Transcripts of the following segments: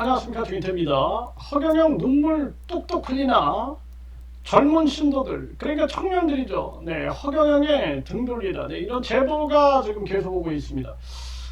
안녕하십니까 주인태입니다. 허경영 눈물 뚝뚝 흘리나 젊은 신도들 그러니까 청년들이죠. 네, 허경영의 등 돌리다 네, 이런 제보가 지금 계속 오고 있습니다.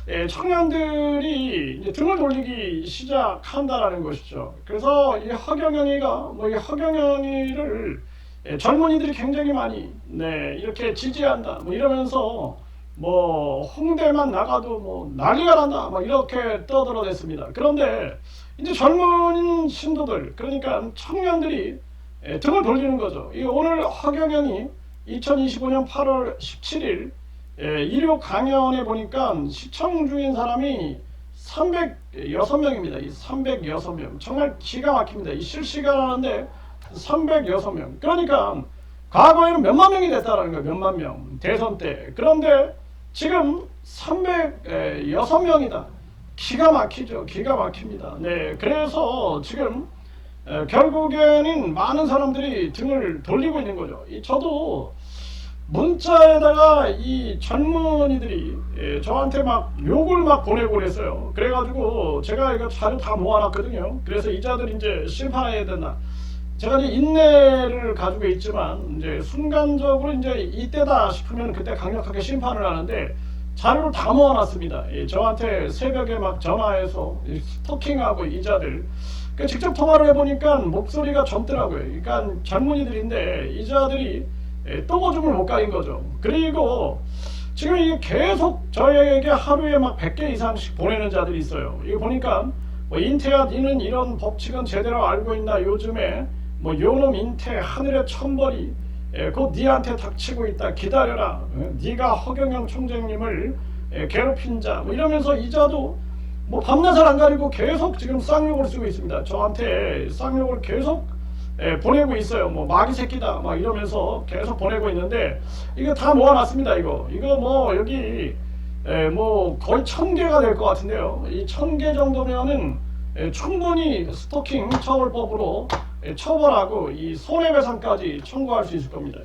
예, 청년들이 이제 등을 돌리기 시작한다라는 것이죠. 그래서 이 허경영이가 뭐 이 허경영이를 예, 젊은이들이 굉장히 많이 네 이렇게 지지한다 뭐 이러면서 뭐 홍대만 나가도 뭐 난리가 난다 뭐 이렇게 떠들어댔습니다. 그런데 이제 젊은 신도들 그러니까 청년들이 예, 등을 돌리는 거죠. 이 오늘 허경영이 2025년 8월 17일 예, 일요 강연에 보니까 시청 중인 사람이 306명입니다. 이 306명 정말 기가 막힙니다. 이 실시간 하는데 306명. 그러니까 과거에는 몇만 명이 됐다라는 거예요. 몇만 명 대선 때. 그런데 지금 306명이다. 기가 막히죠. 기가 막힙니다. 네, 그래서 지금 에, 결국에는 많은 사람들이 등을 돌리고 있는 거죠. 이 저도 문자에다가 이 젊은이들이 예, 저한테 막 욕을 막 보내고 그랬어요. 그래가지고 제가 이거 자료 다 모아놨거든요. 그래서 이자들 이제 심판해야 된다. 제가 이제 인내를 가지고 있지만 이제 순간적으로 이제 이때다 싶으면 그때 강력하게 심판을 하는데 자료를 다 모아놨습니다. 예, 저한테 새벽에 막 전화해서 이 스토킹하고 이자들 그 직접 통화를 해보니까 목소리가 젊더라고요. 그러니까 젊은이들인데 이자들이 예, 똥오줌을 못 가린 거죠. 그리고 지금 이게 계속 저에게 하루에 막 100개 이상씩 보내는 자들이 있어요. 이거 보니까 뭐 인태야 니는 이런 법칙은 제대로 알고 있나 요즘에 뭐 요놈 인태 하늘의 천벌이 예, 곧 니한테 닥치고 있다. 기다려라. 예, 네가 허경영 총장님을 예, 괴롭힌 자 뭐 이러면서 이자도 뭐 밤낮을 안 가리고 계속 지금 쌍욕을 쓰고 있습니다. 저한테 쌍욕을 계속 예, 보내고 있어요. 뭐 마귀 새끼다. 막 이러면서 계속 보내고 있는데 이거 다 모아놨습니다 이거. 이거 뭐 여기 예, 뭐 거의 천 개가 될 것 같은데요. 이 천 개 정도면은 예, 충분히 스토킹 처벌법으로 예, 처벌하고 이 손해배상까지 청구할 수 있을 겁니다.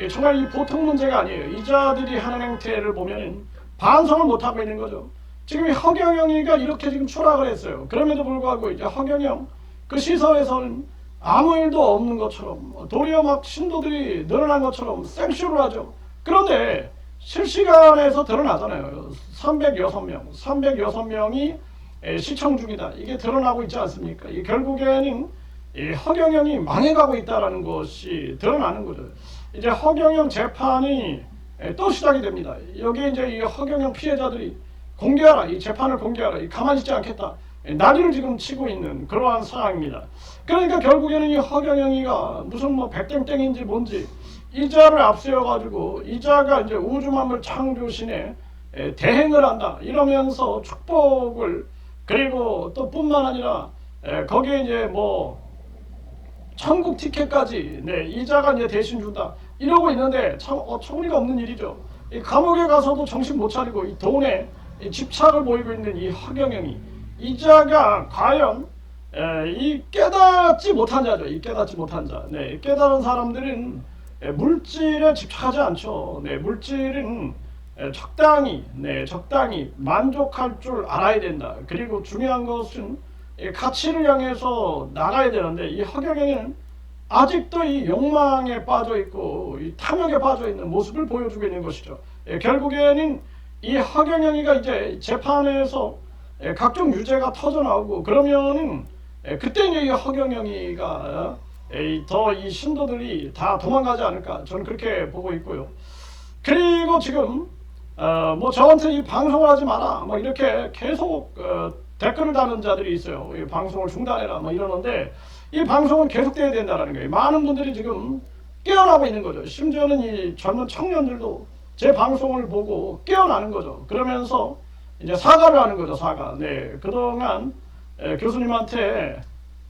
예, 정말 이 보통 문제가 아니에요. 이자들이 하는 행태를 보면은 반성을 못 하고 있는 거죠. 지금 이 허경영이가 이렇게 지금 추락을 했어요. 그럼에도 불구하고 이제 허경영 그 시설에서는 아무 일도 없는 것처럼 도리어 막 신도들이 늘어난 것처럼 생쇼를 하죠. 그런데 실시간에서 드러나잖아요. 306명, 306명이 시청 중이다. 이게 드러나고 있지 않습니까? 이 결국에는 이 허경영이 망해가고 있다라는 것이 드러나는 거죠. 이제 허경영 재판이 에, 또 시작이 됩니다. 여기 이제 이 허경영 피해자들이 공개하라, 이 재판을 공개하라, 이 가만히 있지 않겠다. 에, 난리를 지금 치고 있는 그러한 상황입니다. 그러니까 결국에는 이 허경영이가 무슨 뭐 백땡땡인지 뭔지 이자를 앞세워 가지고 이자가 이제 우주만물 창조신에 에, 대행을 한다 이러면서 축복을 그리고 또 뿐만 아니라 에, 거기에 이제 뭐 천국 티켓까지 네, 이자가 이제 대신 준다 이러고 있는데 참 어, 처리가 없는 일이죠. 이 감옥에 가서도 정신 못 차리고 이 돈에 이 집착을 보이고 있는 이 허경영이 이자가 과연 에, 이 깨닫지 못한 자죠. 이 깨닫지 못한 자. 네, 깨달은 사람들은 에, 물질에 집착하지 않죠. 네, 물질은 에, 적당히, 네, 적당히 만족할 줄 알아야 된다. 그리고 중요한 것은 이 가치를 향해서 나가야 되는데 이 허경영은 아직도 이 욕망에 빠져 있고 이 탐욕에 빠져 있는 모습을 보여주고 있는 것이죠. 예, 결국에는 이 허경영이가 이제 재판에서 예, 각종 유죄가 터져 나오고 그러면은 예, 그때 이제 이 허경영이가 더 이 신도들이 다 도망가지 않을까 저는 그렇게 보고 있고요. 그리고 지금 어, 뭐 저한테 이 방송을 하지 마라 뭐 이렇게 계속 어, 댓글을 다는 자들이 있어요. 이 방송을 중단해라 뭐 이러는데 이 방송은 계속돼야 된다는 거예요. 많은 분들이 지금 깨어나고 있는 거죠. 심지어는 이 젊은 청년들도 제 방송을 보고 깨어나는 거죠. 그러면서 이제 사과를 하는 거죠. 사과. 네, 그동안 에, 교수님한테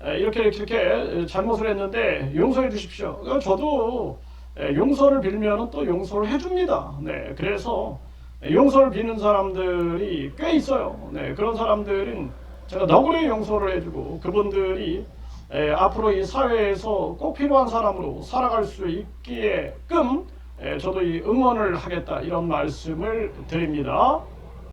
에, 이렇게 이렇게 잘못을 했는데 용서해 주십시오. 그러니까 저도 에, 용서를 빌면은 또 용서를 해줍니다. 네, 그래서 용서를 비는 사람들이 꽤 있어요. 네, 그런 사람들은 제가 너구리 용서를 해주고 그분들이 에, 앞으로 이 사회에서 꼭 필요한 사람으로 살아갈 수 있게끔 에, 저도 이 응원을 하겠다 이런 말씀을 드립니다.